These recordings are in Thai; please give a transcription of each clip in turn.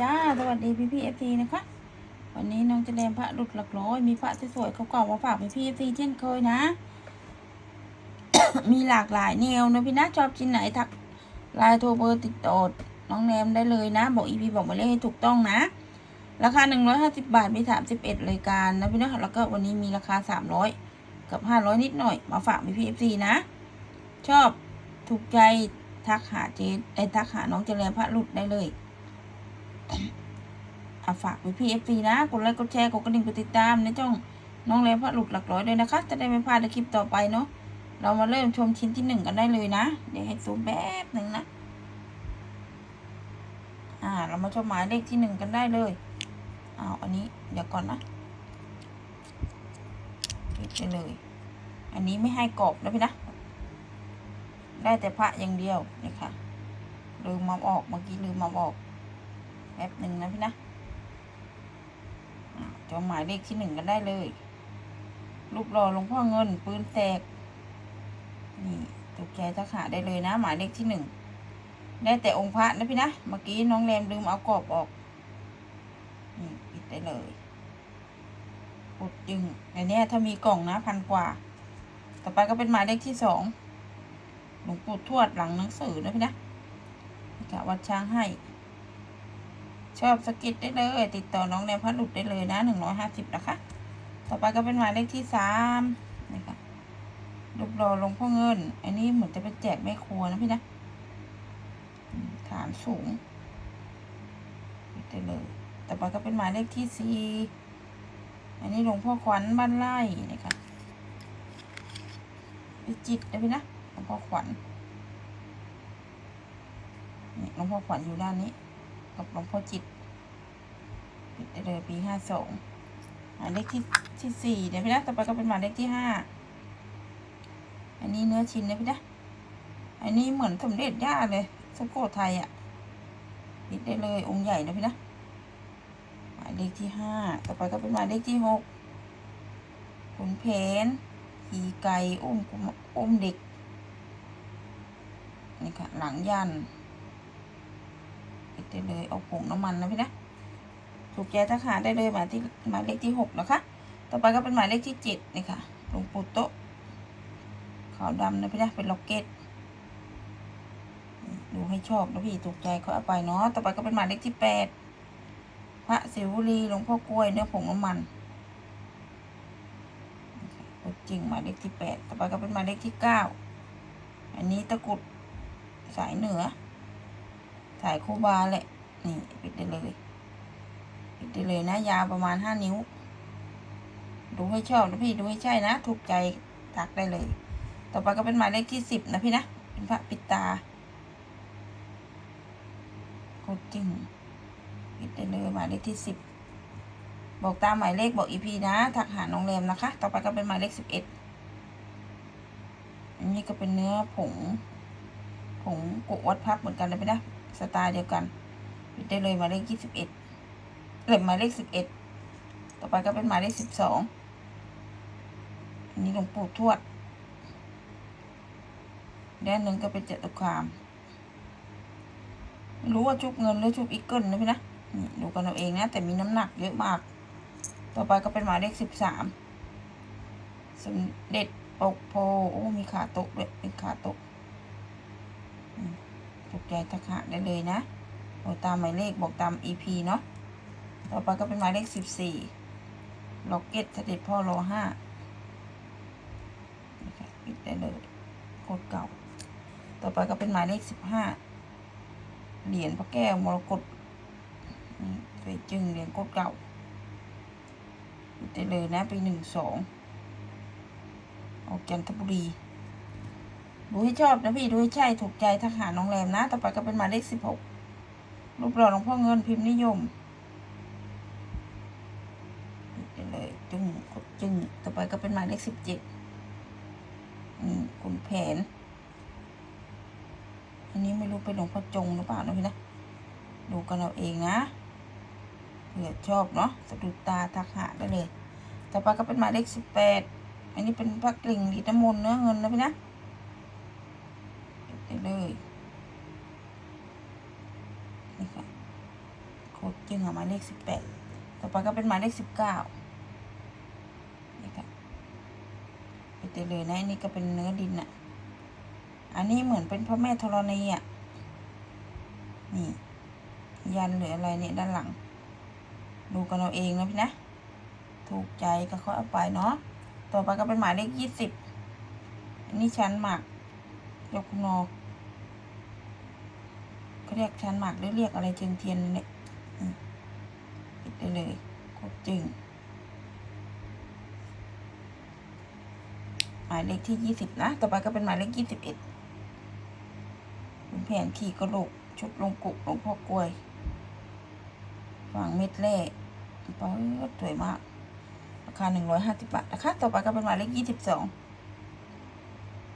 จ้าสวัสดีพี่พี่เอฟซีนะคะ วันนี้น้องจะแรมพระหลุดหลักร้อย มีพระสวยๆเก่าๆมาฝากพี่พี่เอฟซีเช่นเคยนะ มีหลากหลายแนวนะพี่นะชอบชิ้นไหนทักไลน์โทรเบอร์ติดต่อน้องแนมได้เลยนะ บอกอีพีบอกหมายเลขให้ถูกต้องนะ ราคาหนึ่งร้อยห้าสิบาทมีสามสิบเอ็ดรายการนะพี่นะแล้วก็วันนี้มีราคาสามร้อยกับห้าร้อยนิดหน่อย มาฝากพี่พี่เอฟซีนะ ชอบถูกใจทักหาเจไอทักหาน้องเจริญพระหลุดได้เลย อาฝากไปพี่เอฟซีนะ กดไลค์กดแชร์กดกระดิ่งกดติดตามในช่องน้องเรนพระหลุดหลักร้อยด้วยนะคะ จะได้ไม่พลาดคลิปต่อไปเนาะเรามาเริ่มชมชิ้นที่หนึ่งกันได้เลยนะ เดี๋ยวให้ซูมแป๊บหนึ่งนะอ่า เรามาชมหมายเลขที่หนึ่งกันได้เลยอ้าวอันนี้เดี๋ยวก่อนนะปิดไปเลย อันนี้ไม่ให้กรอบนะพี่นะ ได้แต่พระอย่างเดียวนี่ค่ะลืมมาออกเมื่อกี้ลืมมาออก ป๊บหนึ่งนะพี่นะอะจองหมายเลขที่หนึ่งกันได้เลยรูปรอหลวงพ่อเงิน ปืนแตก นี่ถูกใจทักหาได้เลยนะ หมายเลขที่หนึ่ง ได้แต่องค์พระนะพี่นะ เมื่อกี้น้องแรมลืมเอากรอบออก นี่ปิดได้เลยปุดจึงในเนี้ยถ้ามีกล่องนะพันกว่า ต่อไปก็เป็นหมายเลขที่สอง หลวงปู่ทวดหลังหนังสือนะพี่นะนี่ค่ะวัดช้างให้ ชอบสกิดได้เลย ติดต่อน้องแนวพัดหลุดได้เลยนะหนึ่งร้อยห้าสิบนะคะ ต่อไปก็เป็นหมายเลขที่สามนี่ค่ะรูปรอลงพ่อเงิน อันนี้เหมือนจะเป็นแจกแม่ครัวนะพี่นะ ฐานสูงได้เลยต่อไปก็เป็นหมายเลขที่สี่อันนี้หลวงพ่อขวัญบ้านไร่นี่ค่ะพิจิตนะพี่นะหลวงพ่อขวัญนี่หลวงพ่อขวัญอยู่ด้านนี้ กับหลวงพ่อจิตปิดได้เลยปีห้าสองหมายเลขที่ที่สี่เดี๋ยวพี่นะต่อไปก็เป็นหมายเลขที่ห้าอันนี้เนื้อชิ้นนะพี่นะอันนี้เหมือนสมเด็จย่าเลยสโกไทยอะ่ะปิดได้เลยองค์ใหญ่นะพี่นะหมายเลขที่ห้าต่อไปก็เป็นหมายเลขที่หกขุนเพนขี่ไก่อุ้มกุมอุ้มเด็กนี่ค่ะหลังยัน ปิดได้เลย เอาผงน้ำมันนะพี่นะถูกใจถ้าขาได้เลยหมายที่หมายเลขที่หกนะคะ ต่อไปก็เป็นหมายเลขที่เจ็ดนี่ค่ะหลวงปู่โตะขาวดำนะพี่นะเป็นล็อกเก็ตดูให้ชอบนะพี่ถูกใจเขาเอาไปเนาะต่อไปก็เป็นหมายเลขที่แปดพระศิวลีหลวงพ่อกล้วยเนื้อผงน้ำมันจริงหมายเลขที่แปดต่อไปก็เป็นหมายเลขที่เก้าอันนี้ตะกุดสายเหนือ สายคูบาแหละ นี่ปิดได้เลย ปิดได้เลยนะ ยาวประมาณห้านิ้ว ดูให้ชอบนะพี่ดูให้ใช่นะถูกใจทักได้เลย ต่อไปก็เป็นหมายเลขที่สิบนะพี่นะเป็นพระปิดตาโคตรจริงปิดได้เลยหมายเลขที่สิบบอกตามหมายเลขบอกอีพีนะทักหาน้องแรมนะคะ ต่อไปก็เป็นหมายเลขสิบเอ็ดนนี้ก็เป็นเนื้อผงผงกุวัดพับเหมือนกันนะพี่นะ สไตล์เดียวกันปิดได้เลยหมายเลขยี่สิบเอ็ดเล็บหมายเลขสิบเอ็ดต่อไปก็เป็นหมายเลขสิบสองอันนี้หลวงปู่ทวดด้านหนึ่งก็เป็นเจตุคามไม่รู้ว่าชุบเงินหรือชุบอีกเกิลนะพี่นะนี่ดูกันเอาเองนะ แต่มีน้ำหนักเยอะมาก ต่อไปก็เป็นหมายเลขสิบสามสมเด็จปกโพโอ้มีขาตกด้วยเป็นขาตก ถูกใจทักหาได้เลยนะบอกตามหมายเลขบอกตาม EP เนาะต่อไปก็เป็นหมายเลขสิบสี่ล็อกเก็ตเสด็จพ่อรอห้าปิดได้เลยโคตรเก่า ต่อไปก็เป็นหมายเลขสิบห้าเหรียญพระแก้วมรกตนี่สวยจึงเหรียญโคตรเก่าปิดได้เลยนะปีหนึ่งสองออกจันทบุรี ดูให้ชอบนะพี่ดูให้ใช่ถูกใจทักหาน้องแรมนะ ต่อไปก็เป็นหมายเลขสิบหกรูปหล่อหลวงพ่อเงินพิมพ์นิยมปิดได้เลยจึงกดจึงต่อไปก็เป็นหมายเลขสิบเจ็ดคุณแผน อันนี้ไม่รู้เป็นหลวงพ่อจงหรือเปล่านะพี่นะ ดูกันเอาเองนะเผื่อชอบเนาะสะดุดตาทักหาได้เลย ต่อไปก็เป็นหมายเลขสิบแปดอันนี้เป็นพระกลิ่งดีดน้ำมนต์เนื้อเงินนะพี่นะ เลยนี่ค่ะโคคดจึงอะหมายเลขสิบแปดต่อไปก็เป็นหมายเลขสิบเก้านี่ค่ะไปเตเลยนะอันนี้ก็เป็นเนื้อดินอะอันนี้เหมือนเป็นพระแม่ธรณีอะนี่ ยันหรืออะไรเนี่ยด้านหลัง ดูกันเอาเองนะพี่นะ ถูกใจก็ค่อยเอาไปเนาะต่อไปก็เป็นหมายเลขยี่สิบอันนี้ชั้นหมากยกนอเขา เรียกชั้นหมากหรือเรียกอะไรเชิงเทียนนี่แหละอืมปิดได้เลยโคตรจึง หมายเลขที่ยี่สิบนะ ต่อไปก็เป็นหมายเลขยี่สิบเอ็ดเป็นแผนขี่กระโหลกชุดลงกุหลวงพ่อกล้วยฝังเม็ดแร่ปอสวยมาก ราคาหนึ่งร้อยห้าสิบบาทนะคะ ต่อไปก็เป็นหมายเลขยี่สิบสอง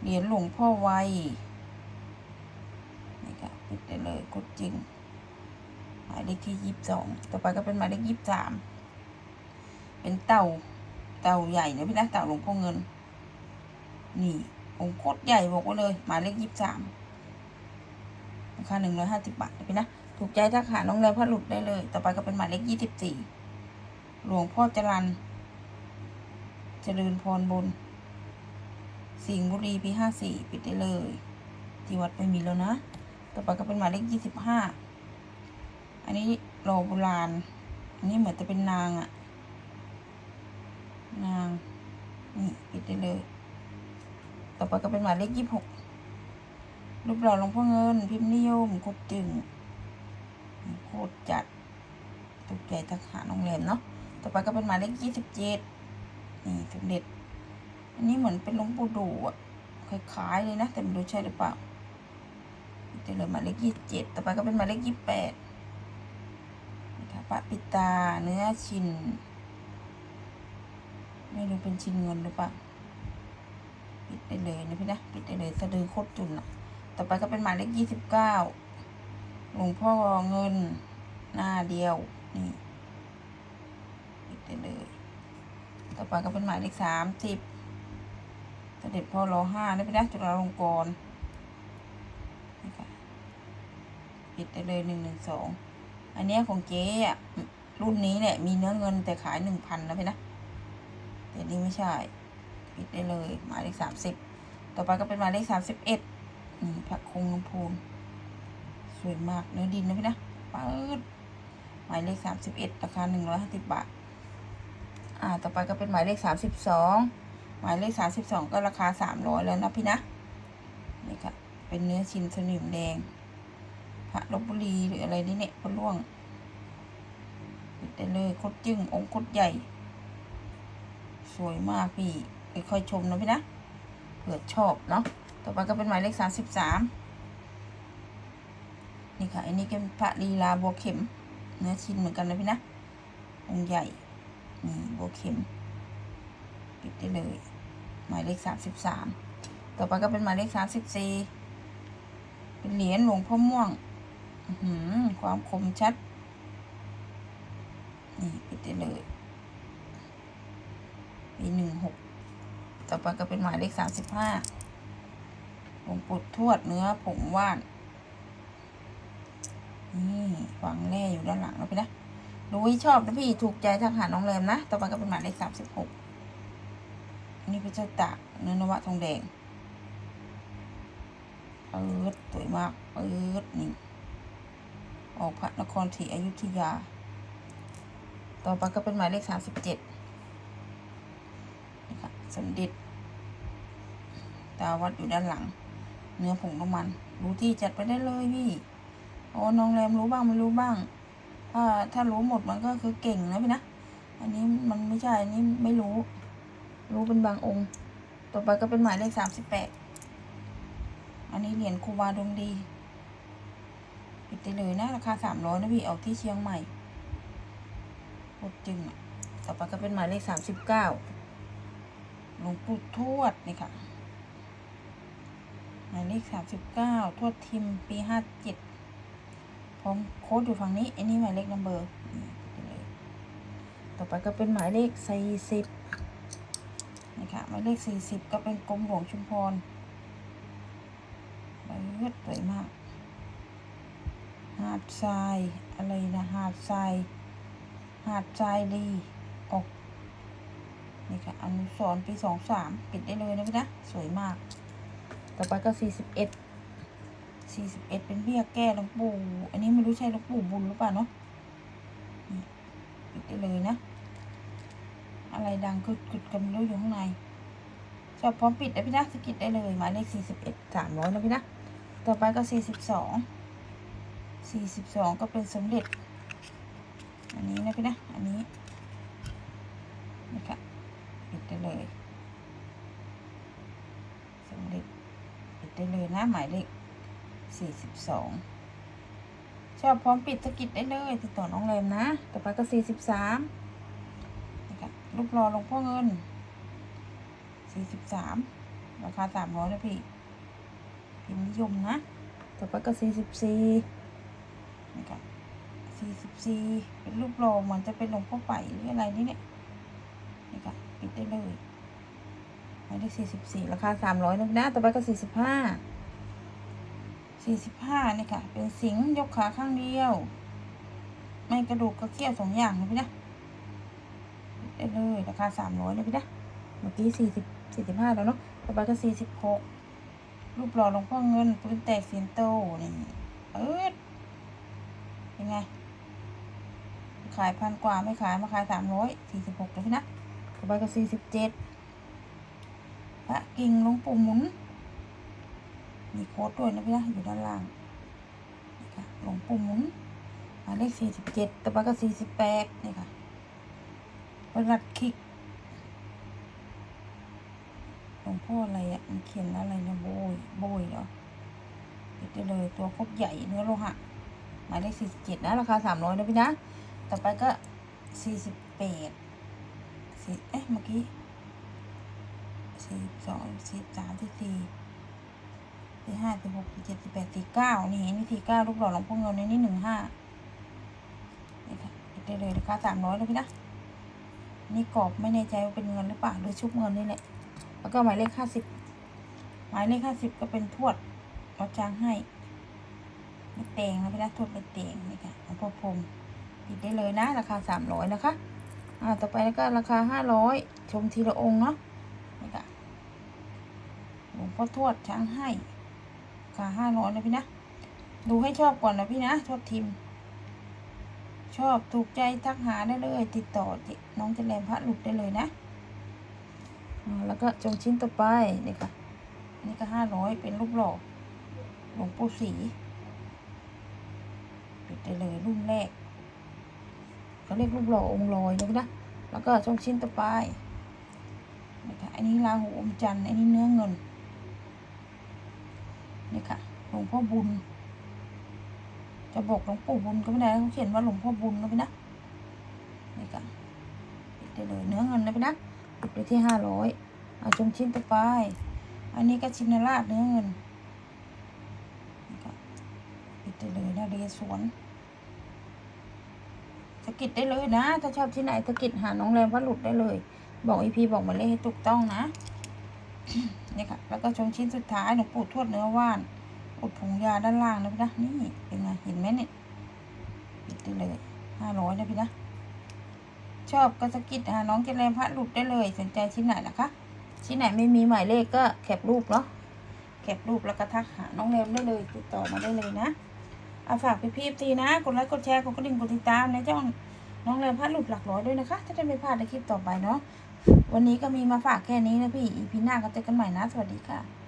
เหรียญหลวงพ่อไวิดได้เลยกดจริง หมายเลขที่ยี่สิบสองต่อไปก็เป็นหมายเลขยี่สิบสามเป็นเต่าเต่าใหญ่นะพี่นะเต่าหลวงพ่อเงิน นี่องค์โคตรใหญ่บอกไว้เลย หมายเลขยี่สิบสามราคาหนึ่งร้อยห้าสิบบาทนะพี่นะถูกใจถ้าขาน้องแรมพระหลุดได้เลย ต่อไปก็เป็นหมายเลขยี่สิบสี่หลวงพ่อจรันเจริญพรบนสิงห์บุรีปีห้าสี่ปิดได้เลย ที่วัดไม่มีแล้วนะ ต่อไปก็เป็นหมายเลขยี่สิบห้า อันนี้รอโบราณ อันนี้เหมือนจะเป็นนางอะนาง นี่ปิดได้เลย ต่อไปก็เป็นหมายเลขยี่สิบหกรูปหล่อหลวงพ่อเงิน พิมพ์นิยมโคตรจึงโคตรจัดถูกใจทหารโรงแรมเนาะ ต่อไปก็เป็นหมายเลขยี่สิบเจ็ดนี่สมเด็จ อันนี้เหมือนเป็นหลวงปู่ดูอะคล้ายๆเลยนะ แต่ไม่รู้ใช่หรือเปล่า จะเหลือหมายเลขยี่สิบเจ็ดต่อไปก็เป็นหมายเลขยี่สิบแปดนะคะปะปิตาเนื้อชินไม่รู้เป็นชินเงินหรือเปล่าปิดได้เลยนะพี่นะปิดได้เลยสะดือโคตรจุนอะต่อไปก็เป็นหมายเลขยี่สิบเก้าหลวงพ่อเงินหน้าเดียวนี่ปิดได้เลย ต่อไปก็เป็นหมายเลขสามสิบเสด็จพ่อรอห้าได้ไปนะจุฬาลงกรณ์นี่ค่ะ ปิดได้เลยหนึ่งหนึ่งสองอันเนี้ยของเจ๊อะรุ่นนี้เนี่ยมีเนื้อเงินแต่ขายหนึ่งพันนะพี่นะแต่นี้ไม่ใช่ปิดได้เลยหมายเลขสามสิบต่อไปก็เป็นหมายเลขสามสิบเอ็ดนี่พระคงลำพูนสวยมากเนื้อดินนะพี่นะปืดหมายเลขสามสิบเอ็ดราคาหนึ่งร้อยห้าสิบบาทอ่าต่อไปก็เป็นหมายเลขสามสิบสองหมายเลขสามสิบสองก็ราคาสามร้อยแล้วนะพี่นะนี่ค่ะเป็นเนื้อชิ้นสนิมแดง พระลบบุรีหรืออะไรนี่เนี่ยพระล่วงปิดได้เลยโคตรจึ้งองค์โคตรใหญ่ สวยมากพี่ค่อยชมนะพี่นะเผื่อชอบเนาะต่อไปก็เป็นหมายเลขสามสิบสามนี่ค่ะอันนี้เป็นพระลีลาบัวเข็ม เนื้อชิ้นเหมือนกันนะพี่นะองค์ใหญ่นี่โบวเข็ม ปิดได้เลย หมายเลขสามสิบสามต่อไปก็เป็นหมายเลขสามสิบสี่เป็นเหรียญหลวงพ่อม่วง ความคมชัด นี่ปิดได้เลย ปีหนึ่งหกต่อไปก็เป็นหมายเลขสามสิบห้าหลวงปู่ทวดเนื้อผงว่าน นี่ฝังแร่อยู่ด้านหลังแล้วพี่นะดูให้ชอบนะพี่ถูกใจทางหาน้องแรมนะ ต่อไปก็เป็นหมายเลขสามสิบหกนี่เป็นเจ้าตากเนื้อนวะทองแดงเปิดสวยมากเปิดนี่ ออกพระนครศรีอยุธยา ต่อไปก็เป็นหมายเลขสามสิบเจ็ดนี่ค่ะสมเด็จตาวัดอยู่ด้านหลัง เนื้อผงน้ำมัน รู้ที่จัดไปได้เลยพี่โอ้น้องแรมรู้บ้างไม่รู้บ้าง ถ้าถ้ารู้หมดมันก็คือเก่งนะพี่นะ อันนี้มันไม่ใช่ อันนี้ไม่รู้ รู้เป็นบางองค์ ต่อไปก็เป็นหมายเลขสามสิบแปด อันนี้เหรียญครูบาดวงดี ปิดได้เลยนะราคาสามร้อยนะพี่เอาที่เชียงใหม่โคตรจึงอะต่อไปก็เป็นหมายเลขสามสิบเก้าหลวงปู่ทวดนี่ค่ะหมายเลขสามสิบเก้าทวดทิมปีห้าเจ็ดพร้อมโค้ดอยู่ฝั่งนี้อันนี้หมายเลขนัมเบอร์ต่อไปก็เป็นหมายเลขสี่สิบนี่ค่ะหมายเลขสี่สิบก็เป็นกรมหลวงชุมพรเลือดสวยมาก หาดทรายอะไรนะหาดทรายหาดทรายลีออกนี่ค่ะอนุสรปีสองสามปิดได้เลยนะพี่นะสวยมาก ต่อไปก็สี่สิบเอ็ดสี่สิบเอ็ดเป็นเบี้ยแก้หลวงปู่ อันนี้ไม่รู้ใช่หลวงปู่บุญหรือเปล่าเนาะปิดได้เลยนะ อะไรดังกึดกึดกันรู้อยู่ข้างในชอบพร้อมปิดนะพี่นะสกิดได้เลยหมายเลขสี่สิบเอ็ดสามร้อยนะพี่นะ ต่อไปก็สี่สิบสอง สี่สิบสองก็เป็นสมเด็จ อันนี้นะพี่นะ อันนี้นะคะปิดได้เลยสมเด็จปิดได้เลยนะหมายเลขสี่สิบสองชอบพร้อมปิดสกิดได้เลยติดต่อน้องแรมนะ ต่อไปก็สี่สิบสามนะคะรูปรอลงพ่อเงินสี่สิบสามราคาสามร้อยนะพี่พิมพ์นิยมนะ ต่อไปก็สี่สิบสี่ นะครับสี่สิบสี่เป็นรูปโลเหมือนจะเป็นหลวงพ่อไปหรืออะไรนี่เนี่ยนี่ค่ะปิดได้เลยหมายเลขสี่สิบสี่ราคาสามร้อยนะนะต่อไปก็สี่สิบห้าสี่สิบห้านี่ค่ะ เป็นสิงห์ยกขาข้างเดียว ไม่กระดูกกระเกี้ยวสองอย่างนะพี่นะได้เลยราคาสามร้อยนะพี่นะเมื่อกี้สี่สิบสี่สิบห้าแล้วเนาะต่อไปก็สี่สิบหกรูปหล่อหลวงพ่อเงินปืนแตกเสียนโตนี่เอิ ดยังไง ขายพันกว่าไม่ขายมาขายสามร้อยสี่สิบหกเลยนะต่อไปก็สี่สิบเจ็ดพระกิ่งลงปู่หมุน มีโค้ดด้วยนะพี่นะอยู่ด้านล่างนี่ค่ะหลวงปู่หมุนหมายเลขสี่สิบเจ็ดต่อไปก็สี่สิบแปดนี่ค่ะประหลัดคิกหลวงพ่ออะไรอะมันเขียนอะไรนะโบยโบยเหรอปิดได้เลยตัวครบใหญ่เนื้อโลหะ หมายเลขสี่สิบเจ็ดนะราคาสามร้อยนะพี่นะ ต่อไปก็สี่สิบแปดสี่เอ๊ะเมื่อกี้สี่สองสี่สามสี่สี่สี่ห้าสี่หกสี่เจ็ดสี่แปดสี่เก้านี่นี่สี่เก้ารูปหล่อหลวงพ่อเงินในนี่หนึ่งห้านี่ค่ะได้เลยราคาสามร้อยนะพี่นะนี่กรอบไม่แน่ใจว่าเป็นเงินหรือเปล่าหรือชุบเงินนี่แหละ แล้วก็หมายเลขห้าสิบหมายเลขห้าสิบก็เป็นทวดเราจ้างให้ ไม่เตงนะพี่นะทวดไม่เตงนี่ค่ะหลวงพ่อพรหมติดได้เลยนะ ราคาสามร้อยนะคะ อ่า ต่อไปแล้วก็ราคาห้าร้อยชมทีละองค์เนาะนี่ค่ะหลวงพ่อทวดช้างให้ราคาห้าร้อยนะพี่นะ ดูให้ชอบก่อนนะพี่นะ ชอบทีมชอบถูกใจทักหาได้เลย ติดต่อน้องเจริญพระหลุดได้เลยนะแล้วก็จงชิ้นต่อไปนี่ค่ะนนี่ก็ห้าร้อยเป็นรูปหล่อหลวงปู่ศรี ปิดได้เลยรุ่นแรกเขาเรียกรูปหล่อองค์ลอยนะนะแล้วก็จงชิ้นต่อไปนี่ค่ะอันนี้ลาหูอมจันทร์อันนี้เนื้อเงินนี่ค่ะหลวงพ่อบุญ จะบอกหลวงปู่บุญก็ไม่ได้เขาเขียนว่าหลวงพ่อบุญนะพี่นะนี่ค่ะปิดได้เลยเนื้อเงินนะพี่นะปิดไปที่ห้าร้อยเอาจงชิ้นต่อไป อันนี้ก็ชินราชเนื้อเงินค่ะปิดได้เลย นะเรสวนสกิดได้เลยนะ ถ้าชอบที่ไหนสะกิดหาน้องแรมว่าหลุดได้เลย บอกอีพีบอกหมายเลขให้ถูกต้องนะนี่ค่ะ แล้วก็ชงชิ้นสุดท้ายหลวงปู่ทวดเนื้อว่านอุดผงยาด้านล่างนะพี่นะนี่เป็นไงเห็นไหมเนี่ยปิดได้เลยห้าร้อยนะพี่นะชอบก็สะกิดหาน้องเจริญพระหลุดได้เลยสนใจชิ้นไหนนะคะชิ้นไหนไม่มีหมายเลขก็แคปรูปเนาะแคปรูปแล้วก็ทักหาน้องเรมได้เลยติดต่อมาได้เลยนะ เอาฝากพี่พี่ทีนะ กดไลค์กดแชร์กดกระดิ่งกดติดตามในช่องน้องเรมพระหลุดหลักร้อยด้วยนะคะ ถ้าจะไม่พลาดในคลิปต่อไปเนาะวันนี้ก็มีมาฝากแค่นี้นะพี่อีพีหน้าก็เจอกันใหม่นะ สวัสดีค่ะ